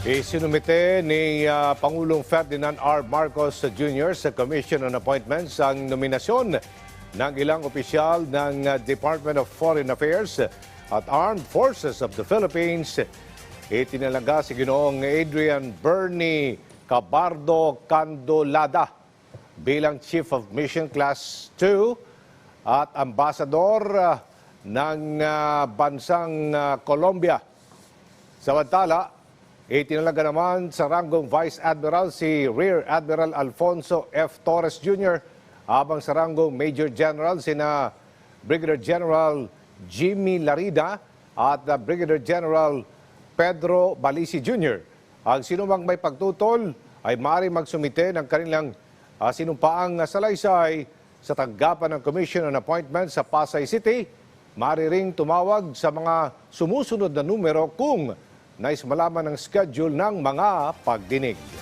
Isinumite ni ah, Pangulong Ferdinand R. Marcos Jr. sa Commission on Appointments ang nominasyon ng ilang opisyal ng ah, Department of Foreign Affairs at Armed Forces of the Philippines. Itinalaga si Ginoong Adrian Bernie Cabardo Candolada bilang Chief of Mission Class 2 at Ambassador ah, ng ah, bansang ah, Colombia. Samantala, itinalaga naman sa ranggong Vice Admiral si Rear Admiral Alfonso F. Torres Jr. habang sa ranggong Major General sina Brigadier General Jimmy Larida at uh, Brigadier General Pedro Balisi Jr. Ang sinumang may pagtutol ay maaari magsumite ng kanilang uh, sinumpaang salaysay sa tanggapan ng Commission on Appointments sa Pasay City. Maaari ring tumawag sa mga sumusunod na numero kung nais malaman ang schedule ng mga pagdinig.